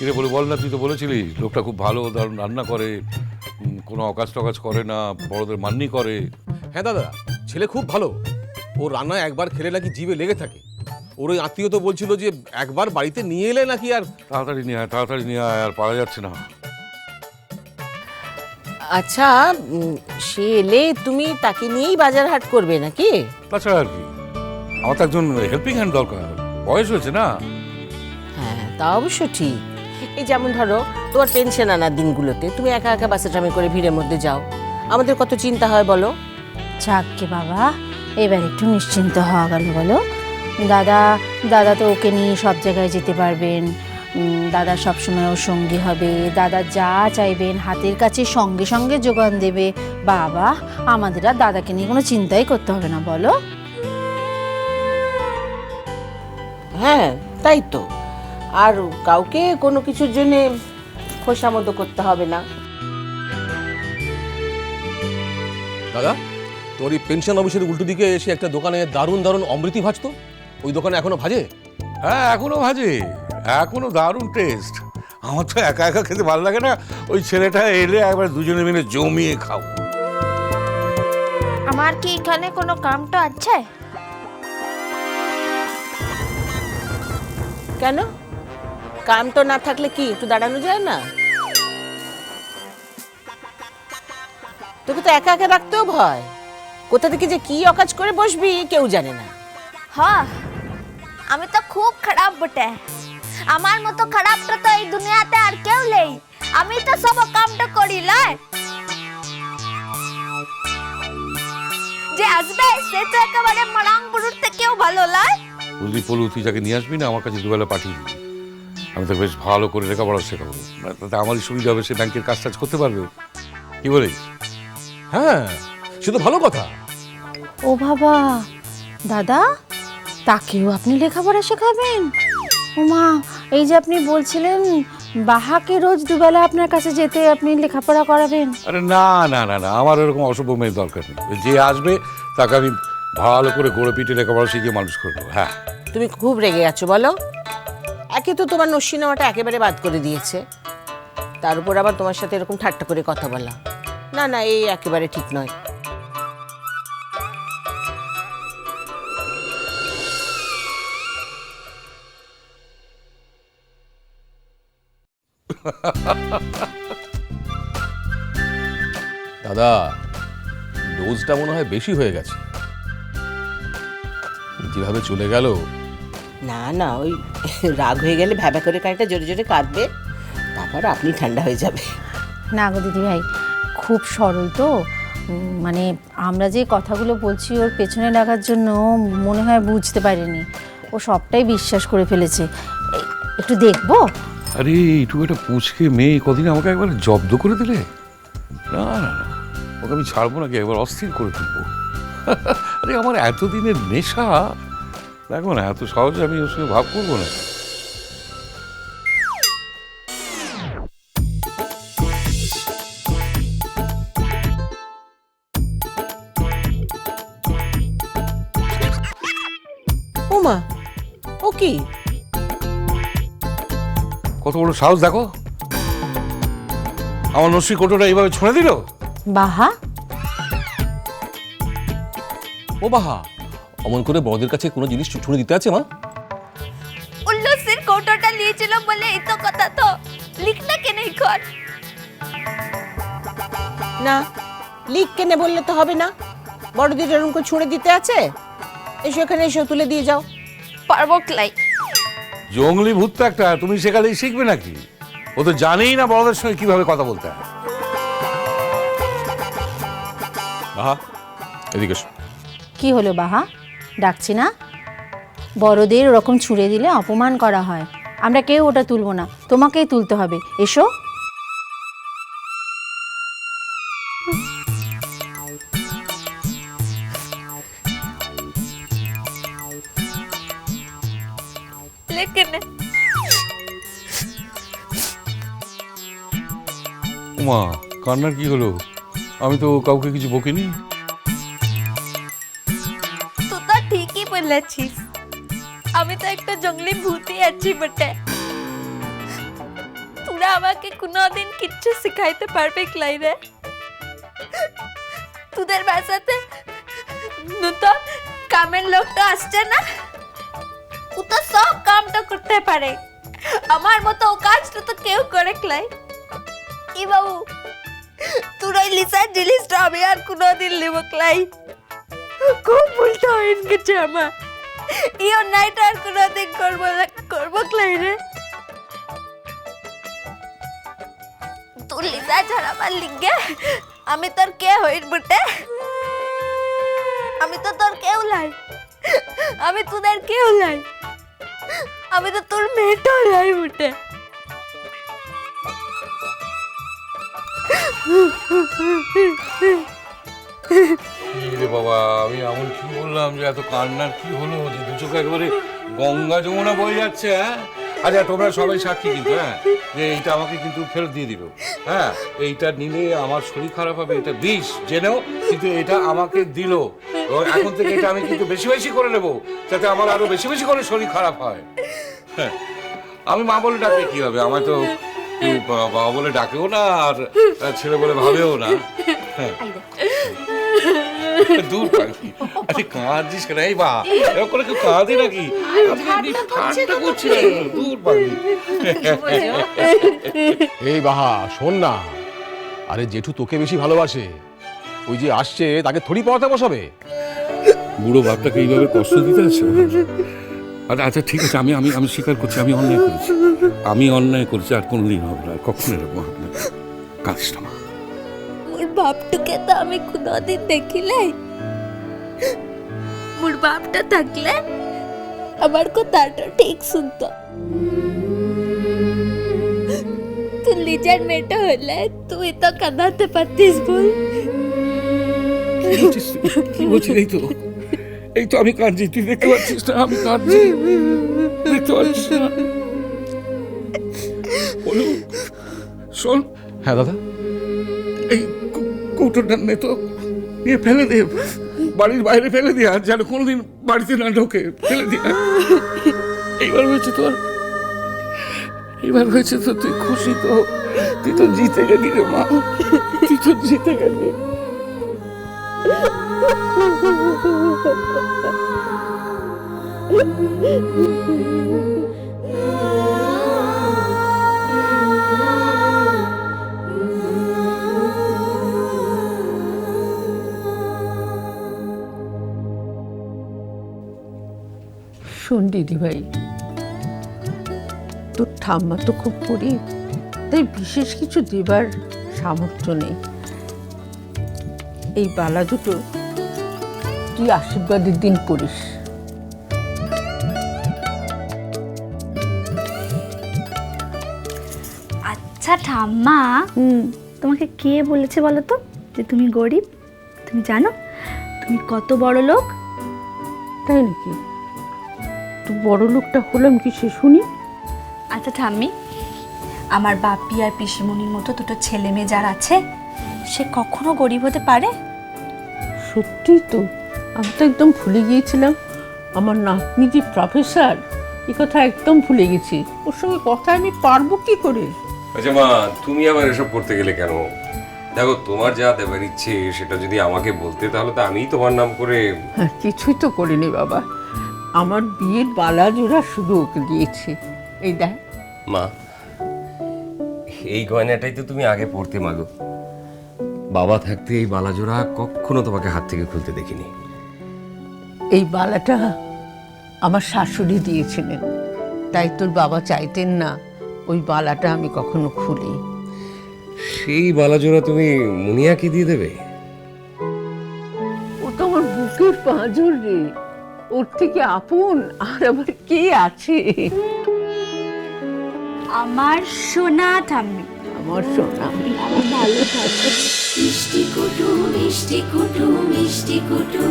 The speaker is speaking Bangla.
কিরে বলে বল না তুই তো বলেছিলি লোকটা খুব ভালো দারুণ রান্না করে কোনো অকাজ টকাজ করে না বড়দের মান্যি করে। হ্যাঁ দাদা ছেলে খুব ভালো। ও রান্না একবার খেলে নাকি জিভে লেগে থাকে। ওর ওই আত্মীয় তো বলছিল যে একবার বাড়িতে নিয়ে এলে নাকি আর তাড়াতাড়ি নিয়ে আয় তাড়াতাড়ি নিয়ে আয় আর পারা যাচ্ছে না। আচ্ছা সে এলে তুমি তাকে নিয়েই বাজার হাট করবে নাকি? তাছাড়া আর কি। আমার তো একজন হেল্পিং হ্যান্ড দরকার। বয়স হয়েছে না? হ্যাঁ তা অবশ্য ঠিক। এই যেমন ধরো তোমার পেনশন আনার দিনগুলোতে তুমি একা একা বাসে ট্রামে করে ভিড়ের মধ্যে যাও। আমাদের কত চিন্তা হয় বলো? যাককে বাবা এবার একটু নিশ্চিন্ত হওয়া গেল বলো। দাদা দাদা তো ওকে নিয়ে সব জায়গায় যেতে পারবেন। দাদা সবসময় ওর সঙ্গী হবে। দাদা যা চাইবেন হাতের কাছে সঙ্গে সঙ্গে যোগান দেবে। বাবা আমাদের আর দাদাকে নিয়ে কোনো চিন্তাই করতে হবে না বলো। হ্যাঁ তাই তো। আর কাউকে কোনো কিছুর জন্য খোসামত করতে হবে না। দাদা তোর এই পেনশন অফিসের উল্টো দিকে এসে একটা দোকানে দারুণ দারুণ অমৃতি ভাজতো? ওই দোকানে এখনও ভাজে? হ্যাঁ এখনও ভাজে। এখনও দারুণ টেস্ট আমার তো একা একা খেতে ভালো লাগে না। ওই ছেলেটা এলে একবার দুজনে মিলে জমিয়ে খাও আমার কি এখানে কোনো কামটা আছে? কেন? কাম তো না থাকলে কি একটু দাঁড়ানো যায় না? তোকে তো একা একা রাখতেও ভয়। কোথা থেকে যে কি অকাজ করে বসবি কেউ জানে না। হ্যাঁ আমি তো খুব খারাপ বটে। আমার মতো খারাপটা তো এই দুনিয়াতে আর কেউ নেই। আমি তো সব কামটা করি লাই যে আসবে সে তো একেবারে মারাং বুড়ুর থেকেও ভালো লাই বুঝলি পলু তুই যাকে নিয়ে আসবি না আমার কাছে দুবেলা পাঠিয়ে দিবি। আমি তো বেশ ভালো করে লেখাপড়া শেখাবো। মানে তাতে আমারই সুবিধা হবে সে ব্যাংকের কাজ টাজ করতে পারবে। কি বলিস? হ্যাঁ সে তো ভালো কথা। ও বাবা দাদা তাকেও আপনি লেখাপড়া শেখাবেন? ও মা এই যে আপনি বলছিলেন বাহাকে রোজ দুবেলা আপনার কাছে যেতে আপনি লেখাপড়া করাবেন। আরে না না না না আমার এরকম অসভ্য মেয়ের দরকার নেই। যে আসবে তাকে আমি ভালো করে গড়ে পিঠে লেখাপড়া শিখিয়ে মানুষ করে দেবো। হ্যাঁ। তুমি খুব রেগে আছো বলো। একে তো তোমার নস্যি নেওয়াটা একেবারে বাদ করে দিয়েছে। তার উপর আবার তোমার সাথে এরকম ঠাট্টা করে কথা বলা। না না, এই একেবারে ঠিক নয়। দাদা, ডোজটা মনে হয় বেশি হয়ে গেছে। যেভাবে চলে গেল না না ওই রাগ হয়ে গেলে ভ্যাবা করে কাঁটা জোরে জোরে কাঁদবে তারপর আপনি ঠান্ডা হয়ে যাবে। না গো দিদি ভাই খুব সরল তো। মানে আমরা যে কথাগুলো বলছি ওর পেছনে লাগার জন্য মনে হয় বুঝতে পারেনি। ও সবটাই বিশ্বাস করে ফেলেছে। একটু দেখব? আরে এইটুকু একটা পুচকে মেয়ে কদিন আমাকে একবার জব্দ করে দিলে? না না না ওকে আমি ছাড়বো নাকি? একবার অস্থির করে তুলবো। আরে আমার এতদিনের নেশা দেখো না এত সহজে আমি ওর সঙ্গে ভাব করব না। ওমা ও কি? কত বড় সাহস দেখো। আমার নস্যি কোটোটা এইভাবে ছুঁড়ে দিল? বাহা। ও বাহা। অমন করে বড়দের কাছে কোনো জিনিস ছুঁড়ে দিতে আছে মা? উল্লু সির নিয়েছিল বলে এই তো কথা তো লিখলে কে নেই কর না লিক কেনে বললে তো হবে না। বড়দের এরকম করে ছুঁড়ে দিতে আছে? এসো এখানে এসো তুলে দিয়ে যাও। পারব ক্লাই। জঙ্গলি ভূত তো একটা তুমি সেখানেই শিখবে নাকি? ও তো জানেই না বড়দের সঙ্গে কীভাবে কথা বলতে হয়। বাহা এদিকে এসো। কি হলো বাহা? ডাকছি না। বড়দের ওরকম ছুঁড়ে দিলে অপমান করা হয়। আমরা কেউ ওটা তুলবো না। তোমাকেই তুলতে হবে। এসো। মা কান্নার কি হলো? আমি তো কাউকে কিছু বকিনি। ফেলেছিস আমি তো একটা জঙ্গলি ভূতি আছি বটে। তোরা আমাকে কোনোদিন কিচ্ছু শিখাইতে পারবে ক্লাইরে তোদের বাসাতে নতুন কামের লোকটা আসছে না? ও তো সব কামটা করতে পারে। আমার মতো ও কাজটা তো কেউ করে ক্লাই ই বাবু? তোর লিসা লিসার জিনিসটা আমি আর কোনোদিন নেব ক্লাই ভুলটা হয়ে গেছে আমার। এই অন্যায়টা আর কোনোদিন করব না, করব ক্লাই রে? তোর লিসা ছাড়াবার লিগে, আমি তোর কে হইর বটে? আমি তো তোর কেউ লাই আমি তোদের কেউ লাই আমি তো তোর মেয়েটা লাই বটে। রে বাবা আমি এমন কি বললাম যে এত কান্নার কি হলো? যে দু চোখ একেবারে গঙ্গা যমুনা বয়ে যাচ্ছে হ্যাঁ? আচ্ছা তোমরা সবাই সাক্ষী কিন্তু হ্যাঁ? যে এইটা আমাকে কিন্তু ফেরত দিয়ে দিল হ্যাঁ এইটা নিলে আমার শরীর খারাপ হবে এটা বিষ জেনেও কিন্তু এটা আমাকে দিল। এবং এখন থেকে এটা আমি কিন্তু বেশি বেশি করে নেব যাতে আমার আরও বেশি বেশি করে শরীর খারাপ হয়। হ্যাঁ আমি মা বলে ডাকলে কি হবে আমার তো বাবা বলে ডাকেও না আর ছেলে বলে ভাবেও না। হ্যাঁ। দূর পাখি আরে কাঁদছিস কেন? এই বা এরকম করে কেউ কাঁদে নাকি? ঠান্ডা করছে দূর পাখি এই বাহা শোন না। আরে জেঠু তোকে বেশি ভালোবাসে। ওই যে আসছে তাকে থড়ি পড়াতে বসাবে। বুড়ো বাপটাকে এইভাবে কষ্ট দিতে আছে? আচ্ছা আচ্ছা ঠিক আছে আমি আমি আমি স্বীকার করছি আমি অন্যায় করেছি। আমি অন্যায় করেছি আর কোনোদিন হবে না। কখনো এরকম হবে না। কাঁদিস না বাপটুকে তো আমি কোনোদিন দেখিলাই। মোর বাপটা থাকলে আমার কথাটা ঠিক শুনতো। তুই লিজার মেয়েটা হলে তুই তো কাঁদাতে পারতিস বল। কি বলছিস এই তো। এই তো আমি কাঁদছি তুই দেখতে পাচ্ছিস না আমি কাঁদছি। দেখতে পাচ্ছিস না। শোন। হ্যাঁ দাদা। কৌ- কৌটোটা নে তো নিয়ে ফেলে দে। বাড়ির বাইরে ফেলে দে আর যেন কোনোদিন বাড়িতে না ঢোকে। ফেলে দে। এইবার হয়েছে তোর। এবার হয়েছে তো তুই খুশি তো। তুই তো জিতে গেলি রে মা। তুই তো জিতে গেলি। শোন দিদিভাই তোর ঠাম্মা তো খুব গরিব তাই বিশেষ কিছু দেবার সামর্থ্য নেই। এই বালা দুটো তুই আশীর্বাদের দিন করিস। আচ্ছা ঠাম্মা তোমাকে কে বলেছে বলো তো যে তুমি গরিব? তুমি জানো? তুমি কত বড় লোক তাই নাকি? বড় লোকটা হলাম কি সে শুনি? আচ্ছা ঠাম্মি আমার বাপি আর পিসিমণির মতো দুটো ছেলে মেয়ে যার আছে সে কখনো গরিব হতে পারে? সত্যি তো আমি তো একদম ভুলে গিয়েছিলাম। আমার নাতনি যে প্রফেসর এ কথা একদম ভুলে গেছি। ওর সঙ্গে কথা আমি পারব কি করে? আচ্ছা মা তুমি আবার এসব করতে গেলে কেন? দেখো তোমার যা দেবার ইচ্ছে সেটা যদি আমাকে বলতে তাহলে তো আমিই তোমার নাম করে হ্যাঁ কিছুই তো করিনি বাবা। আমার বিয়ের বালা জোড়া শুধু ওকে দিয়েছি। এই দেখ। মা এই গয়নাটাই তো তুমি আগে পড়তে মাগো। বাবা থাকতে এই বালাজোড়া কখনো তোমাকে হাত থেকে খুলতে দেখিনি। এই বালাটা আমার শাশুড়ি দিয়েছিলেন। তাই তোর বাবা চাইতেন না ওই বালাটা আমি কখনো খুলি। সেই বালাজোড়া তুমি মুনিয়াকে দিয়ে দেবে? ও তো আমার বুকের পাঁজর রে। ওর থেকে আপন? আর আমার কে আছে? আমার সোনা ঠাম্মি। আমার সোনা। মিষ্টি কুটু মিষ্টি কুটু মিষ্টি কুটু।